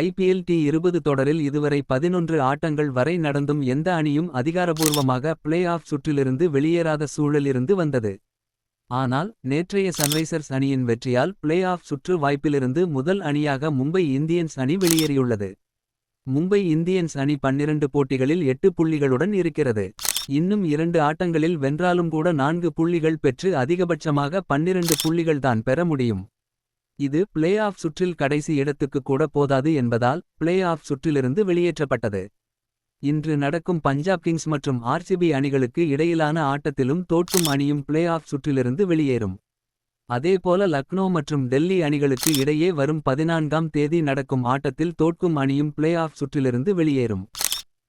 IPL D இருபது தொடரில் இதுவரை பதினொன்று ஆட்டங்கள் வரை நடந்தும் எந்த அணியும் அதிகாரபூர்வமாக பிளே ஆஃப் சுற்றிலிருந்து வெளியேறாத சூழல் இருந்து வந்தது. ஆனால் நேற்றைய சன்ரைசர்ஸ் அணியின் வெற்றியால் பிளே ஆஃப் சுற்று வாய்ப்பிலிருந்து முதல் அணியாக மும்பை இந்தியன்ஸ் அணி வெளியேறியுள்ளது. மும்பை இந்தியன்ஸ் அணி பன்னிரண்டு போட்டிகளில் எட்டு புள்ளிகளுடன் இருக்கிறது. இன்னும் இரண்டு ஆட்டங்களில் வென்றாலும் கூட நான்கு புள்ளிகள் பெற்று அதிகபட்சமாக பன்னிரண்டு புள்ளிகள் தான் பெற முடியும். இது பிளே ஆஃப் சுற்றில் கடைசி இடத்துக்கு கூட போதாது என்பதால் பிளே ஆஃப் சுற்றிலிருந்து வெளியேற்றப்பட்டது. இன்று நடக்கும் பஞ்சாப் கிங்ஸ் மற்றும் ஆர்சிபி அணிகளுக்கு இடையிலான ஆட்டத்திலும் தோற்கும் அணியும் பிளே ஆஃப் சுற்றிலிருந்து வெளியேறும். அதேபோல லக்னோ மற்றும் டெல்லி அணிகளுக்கு இடையே வரும் பதினான்காம் தேதி நடக்கும் ஆட்டத்தில் தோற்கும் அணியும் பிளே ஆஃப் சுற்றிலிருந்து வெளியேறும்.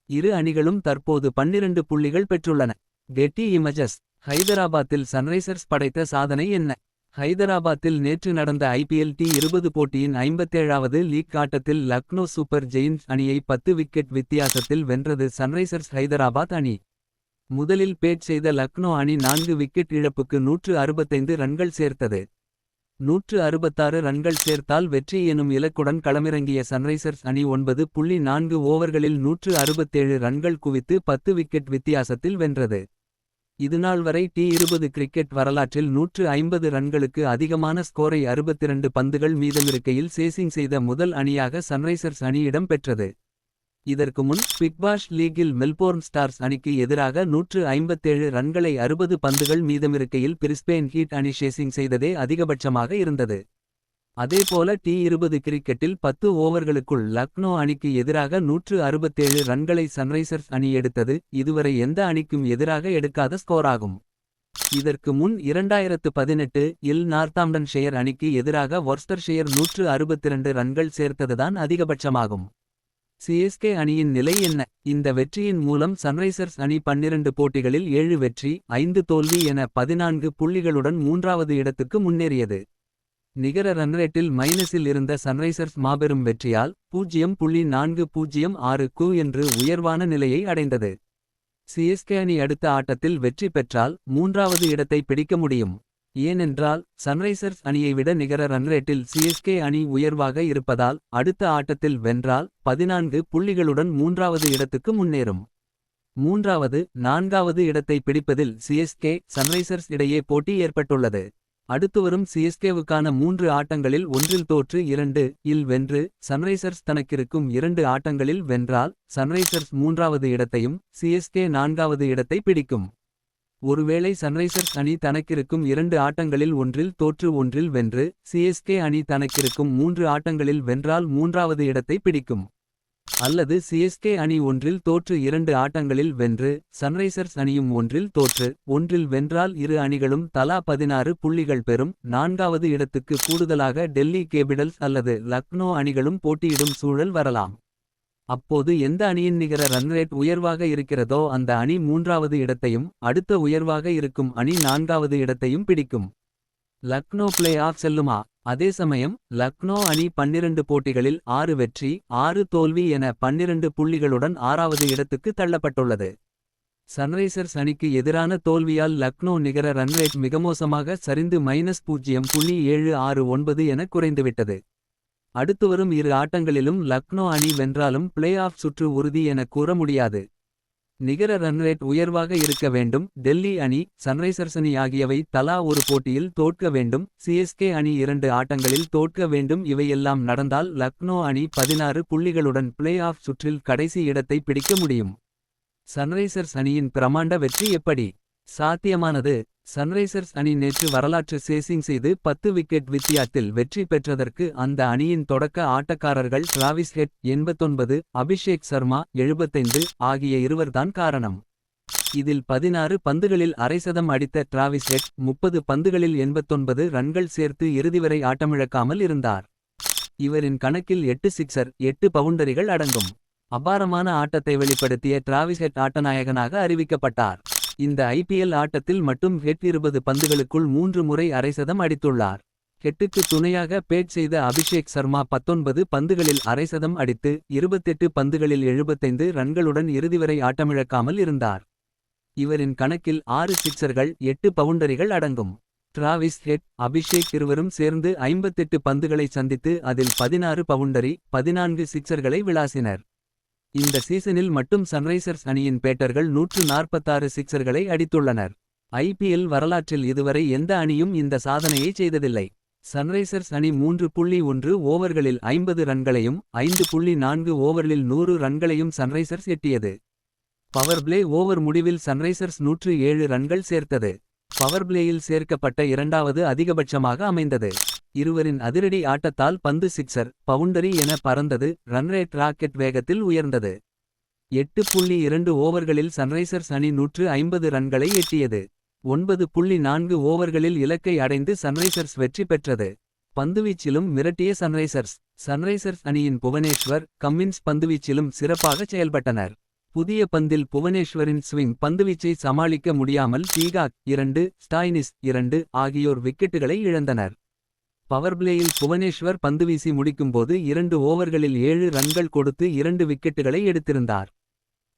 இரு அணிகளும் தற்போது பன்னிரண்டு புள்ளிகள் பெற்றுள்ளன. கெட்டி இமஜஸ் ஹைதராபாத்தில் சன்ரைசர்ஸ் படைத்த சாதனை என்ன. ஹைதராபாத்தில் நேற்று நடந்த ஐபிஎல் டி இருபது போட்டியின் ஐம்பத்தேழாவது லீக் ஆட்டத்தில் லக்னோ சூப்பர் ஜெயின்ஸ் அணியை பத்து விக்கெட் வித்தியாசத்தில் வென்றது சன்ரைசர்ஸ் ஹைதராபாத் அணி. முதலில் பேட் செய்த லக்னோ அணி நான்கு விக்கெட் இழப்புக்கு நூற்று அறுபத்தைந்து ரன்கள் சேர்த்தது. நூற்று அறுபத்தாறு ரன்கள் சேர்த்தால் வெற்றி எனும் இலக்குடன் களமிறங்கிய சன்ரைசர்ஸ் அணி ஒன்பது புள்ளி நான்கு ஓவர்களில் நூற்று அறுபத்தேழு ரன்கள் குவித்து பத்து விக்கெட் வித்தியாசத்தில் வென்றது. இதுநாள் வரை டி இருபது கிரிக்கெட் வரலாற்றில் நூற்று ஐம்பது ரன்களுக்கு அதிகமான ஸ்கோரை அறுபத்திரண்டு பந்துகள் மீதமிருக்கையில் சேசிங் செய்த முதல் அணியாக சன்ரைசர்ஸ் அணி இடம் பெற்றது. இதற்கு முன் பிக்பாஷ் லீகில் மெல்போர்ன் ஸ்டார்ஸ் அணிக்கு எதிராக நூற்று ஐம்பத்தேழு ரன்களை அறுபது பந்துகள் மீதமிருக்கையில் பிரிஸ்பேன் ஹீட் அணி சேசிங் செய்ததே அதிகபட்சமாக இருந்தது. அதேபோல டி இருபது கிரிக்கெட்டில் பத்து ஓவர்களுக்குள் லக்னோ அணிக்கு எதிராக நூற்று அறுபத்தேழு ரன்களை சன்ரைசர்ஸ் அணி எடுத்தது இதுவரை எந்த அணிக்கும் எதிராக எடுக்காத ஸ்கோராகும். இதற்கு முன் இரண்டாயிரத்து பதினெட்டு இல் நார்த்தாம்டன் ஷெயர் அணிக்கு எதிராக வொர்ஸ்டர்ஷெயர் நூற்று அறுபத்திரண்டு ரன்கள் சேர்த்ததுதான் அதிகபட்சமாகும். சிஎஸ்கே அணியின் நிலை என்ன இந்த வெற்றியின் மூலம் சன்ரைசர்ஸ் அணி பன்னிரண்டு போட்டிகளில் ஏழு வெற்றி ஐந்து தோல்வி என பதினான்கு புள்ளிகளுடன் மூன்றாவது இடத்துக்கு முன்னேறியது. நிகர ரன்ரேட்டில் மைனஸில் இருந்த சன்ரைசர்ஸ் மாபெரும் வெற்றியால் பூஜ்ஜியம் புள்ளி நான்கு பூஜ்ஜியம் ஆறு கு என்று உயர்வான நிலையை அடைந்தது. சிஎஸ்கே அணி அடுத்த ஆட்டத்தில் வெற்றி பெற்றால் மூன்றாவது இடத்தை பிடிக்க முடியும். ஏனென்றால் சன்ரைசர்ஸ் அணியை விட நிகர ரன்ரேட்டில் சிஎஸ்கே அணி உயர்வாக இருப்பதால் அடுத்த ஆட்டத்தில் வென்றால் பதினான்கு புள்ளிகளுடன் மூன்றாவது இடத்துக்கு முன்னேறும். மூன்றாவது நான்காவது இடத்தை பிடிப்பதில் சிஎஸ்கே சன்ரைசர்ஸ் இடையே போட்டி ஏற்பட்டுள்ளது. அடுத்துவரும் சிஎஸ்கேவுக்கான மூன்று ஆட்டங்களில் ஒன்றில் தோற்று இரண்டு இல் வென்று சன்ரைசர்ஸ் தனக்கிருக்கும் இரண்டு ஆட்டங்களில் வென்றால் சன்ரைசர்ஸ் மூன்றாவது இடத்தையும் சிஎஸ்கே நான்காவது இடத்தை பிடிக்கும். ஒருவேளை சன்ரைசர்ஸ் அணி தனக்கிருக்கும் இரண்டு ஆட்டங்களில் ஒன்றில் தோற்று ஒன்றில் வென்று சிஎஸ்கே அணி தனக்கிருக்கும் மூன்று ஆட்டங்களில் வென்றால் மூன்றாவது இடத்தை பிடிக்கும். அல்லது சிஎஸ்கே அணி ஒன்றில் தோற்று இரண்டு ஆட்டங்களில் வென்று சன்ரைசர்ஸ் அணியும் ஒன்றில் தோற்று ஒன்றில் வென்றால் இரு அணிகளும் தலா பதினாறு புள்ளிகள் பெறும் நான்காவது இடத்துக்கு கூடுதலாக டெல்லி கேபிடல்ஸ் அல்லது லக்னோ அணிகளும் போட்டியிடும் சூழல் வரலாம். அப்போது எந்த அணியின் நிகர ரன்ரேட் உயர்வாக இருக்கிறதோ அந்த அணி மூன்றாவது இடத்தையும் அடுத்த உயர்வாக இருக்கும் அணி நான்காவது இடத்தையும் பிடிக்கும். லக்னோ பிளே ஆஃப் செல்லுமா அதே சமயம் லக்னோ அணி பன்னிரண்டு போட்டிகளில் ஆறு வெற்றி ஆறு தோல்வி என பன்னிரண்டு புள்ளிகளுடன் ஆறாவது இடத்துக்கு தள்ளப்பட்டுள்ளது. சன்ரைசர்ஸ் அணிக்கு எதிரான தோல்வியால் லக்னோ நிகர ரன்ரேட் மிகமோசமாக சரிந்து மைனஸ் பூஜ்ஜியம் புள்ளி ஏழு ஆறு ஒன்பது என குறைந்துவிட்டது. அடுத்து வரும் இரு ஆட்டங்களிலும் லக்னோ அணி வென்றாலும் பிளே ஆஃப் சுற்று உறுதி என கூற முடியாது. நிகர ரன்ரேட் உயர்வாக இருக்க வேண்டும். டெல்லி அணி சன்ரைசர்ஸ் அணி ஆகியவை தலா ஒரு போட்டியில் தோற்க வேண்டும். சிஎஸ்கே அணி இரண்டு ஆட்டங்களில் தோற்க வேண்டும். இவையெல்லாம் நடந்தால் லக்னோ அணி பதினாறு புள்ளிகளுடன் பிளே ஆஃப் சுற்றில் கடைசி இடத்தை பிடிக்க முடியும். சன்ரைசர்ஸ் அணியின் பிரமாண்ட வெற்றி எப்படி? சாத்தியமானது சன்ரைசர்ஸ் அணி நேற்று வரலாற்று சேசிங் செய்து பத்து விக்கெட் வித்தியாத்தில் வெற்றி பெற்றதற்கு அந்த அணியின் தொடக்க ஆட்டக்காரர்கள் டிராவிஸ் ஹெட் எண்பத்தொன்பது அபிஷேக் சர்மா எழுபத்தைந்து ஆகிய இருவர்தான் காரணம். இதில் பதினாறு பந்துகளில் அரைசதம் அடித்த டிராவிஸ் ஹெட் முப்பது பந்துகளில் எண்பத்தொன்பது ரன்கள் சேர்த்து இறுதிவரை ஆட்டமிழக்காமல் இருந்தார். இவரின் கணக்கில் எட்டு சிக்சர் எட்டு பவுண்டரிகள் அடங்கும். அபாரமான ஆட்டத்தை வெளிப்படுத்திய டிராவிஸ் ஹெட் ஆட்டநாயகனாக அறிவிக்கப்பட்டார். இந்த ஐபிஎல் ஆட்டத்தில் மட்டும் ஹெட் இருபது பந்துகளுக்குள் மூன்று முறை அரைசதம் அடித்துள்ளார். ஹெட்டுக்கு துணையாக பேட் செய்த அபிஷேக் சர்மா பத்தொன்பது பந்துகளில் அரைசதம் அடித்து இருபத்தெட்டு பந்துகளில் எழுபத்தைந்து ரன்களுடன் இறுதிவரை ஆட்டமிழக்காமல் இருந்தார். இவரின் கணக்கில் ஆறு சிக்சர்கள் எட்டு பவுண்டரிகள் அடங்கும். டிராவிஸ் ஹெட் அபிஷேக் இருவரும் சேர்ந்து 58 பந்துகளை சந்தித்து அதில் 16 பவுண்டரி 14 சிக்சர்களை விளாசினர். இந்த சீசனில் மட்டும் சன்ரைசர்ஸ் அணியின் பேட்டர்கள் 146 சிக்சர்களை அடித்துள்ளனர். ஐபிஎல் வரலாற்றில் இதுவரை எந்த அணியும் இந்த சாதனையை செய்ததில்லை. சன்ரைசர்ஸ் அணி 3.1 ஓவர்களில் 50 ரன்களையும் 5.4 ஓவரில் நூறு ரன்களையும் சன்ரைசர்ஸ் எட்டியது. பவர் பிளே ஓவர் முடிவில் சன்ரைசர்ஸ் 107 ரன்கள் சேர்த்தது. பவர் பிளேயில் சேர்க்கப்பட்ட இரண்டாவது அதிகபட்சமாக அமைந்தது. இருவரின் அதிரடி ஆட்டத்தால் பந்து சிக்சர் பவுண்டரி என பறந்தது ரன்ரேட் ராக்கெட் வேகத்தில் உயர்ந்தது. 8.2 ஓவர்களில் சன்ரைசர்ஸ் அணி 150 ரன்களை எட்டியது. 9.4 ஓவர்களில் இலக்கை அடைந்து சன்ரைசர்ஸ் வெற்றி பெற்றது. பந்துவீச்சிலும் மிரட்டிய சன்ரைசர்ஸ் சன்ரைசர்ஸ் அணியின் புவனேஸ்வர் கம்மின்ஸ் பந்துவீச்சிலும் சிறப்பாக செயல்பட்டனர். புதிய பந்தில் புவனேஸ்வரின் ஸ்விங் பந்துவீச்சை சமாளிக்க முடியாமல் பீகாக் இரண்டு ஸ்டாய்னிஸ் இரண்டு ஆகியோர் விக்கெட்டுகளை இழந்தனர். பவர் பிளேயில் புவனேஸ்வர் பந்துவீசி முடிக்கும்போது இரண்டு ஓவர்களில் ஏழு ரன்கள் கொடுத்து இரண்டு விக்கெட்டுகளை எடுத்திருந்தார்.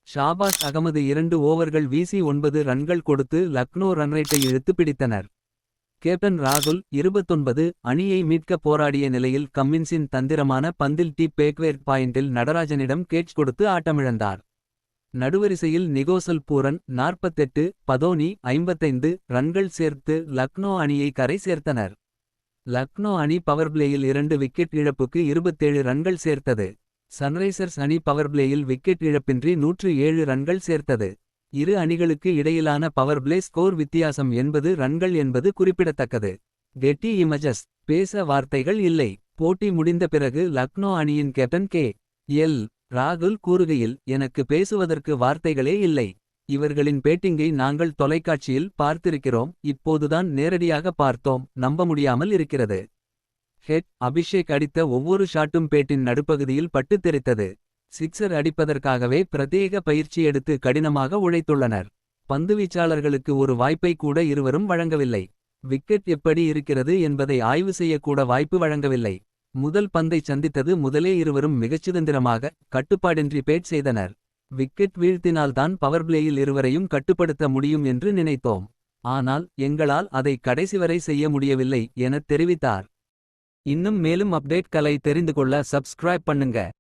ஷாபாஸ் அகமது இரண்டு ஓவர்கள் வீசி ஒன்பது ரன்கள் கொடுத்து லக்னோ ரன்ரேட்டை இழுத்து பிடித்தனர். கேப்டன் ராகுல் 29 அணியை மீட்க போராடிய நிலையில் கம்மின்ஸின் தந்திரமான பந்தில் டி பேக்வேர் பாயிண்டில் நடராஜனிடம் கேட்ச் கொடுத்து ஆட்டமிழந்தார். நடுவரிசையில் நிகோசல் பூரன் 48 பதோனி 55 ரன்கள் சேர்த்து லக்னோ அணியை கரை சேர்த்தனர். லக்னோ அணி பவர் பிளேயில் இரண்டு விக்கெட் இழப்புக்கு 27 ரன்கள் சேர்த்தது. சன்ரைசர்ஸ் அணி பவர் பிளேயில் விக்கெட் இழப்பின்றி 107 ரன்கள் சேர்த்தது. இரு அணிகளுக்கு இடையிலான பவர் பிளே ஸ்கோர் வித்தியாசம் என்பது ரன்கள் என்பது குறிப்பிடத்தக்கது. கெட்டி இமஜஸ் பேச வார்த்தைகள் இல்லை. போட்டி முடிந்த பிறகு லக்னோ அணியின் கேப்டன் கே. எல். ராகுல் கூறுகையில் எனக்கு பேசுவதற்கு வார்த்தைகளே இல்லை. இவர்களின் பேட்டிங்கை நாங்கள் தொலைக்காட்சியில் பார்த்திருக்கிறோம். இப்போதுதான் நேரடியாக பார்த்தோம் நம்ப முடியாமல் இருக்கிறது. ஹெட் அபிஷேக் அடித்த ஒவ்வொரு ஷாட்டும் பேட்டின் நடுப்பகுதியில் பட்டு தெரித்தது. சிக்சர் அடிப்பதற்காகவே பிரத்யேக பயிற்சி எடுத்து கடினமாக உழைத்துள்ளனர். பந்துவீச்சாளர்களுக்கு ஒரு வாய்ப்பை கூட இருவரும் வழங்கவில்லை. விக்கெட் எப்படி இருக்கிறது என்பதை ஆய்வு செய்யக்கூட வாய்ப்பு வழங்கவில்லை. முதல் பந்தை சந்தித்தது முதலே இருவரும் மிகச்சுதந்திரமாக கட்டுப்பாடின்றி பேட் செய்தனர். விக்கெட் வீழ்த்தினால்தான் பவர் பிளேயில் இருவரையும் கட்டுப்படுத்த முடியும் என்று நினைத்தோம். ஆனால் எங்களால் அதை கடைசிவரை செய்ய முடியவில்லை எனத் தெரிவித்தார். இன்னும் மேலும் அப்டேட் கலை தெரிந்து கொள்ள சப்ஸ்கிரைப் பண்ணுங்க.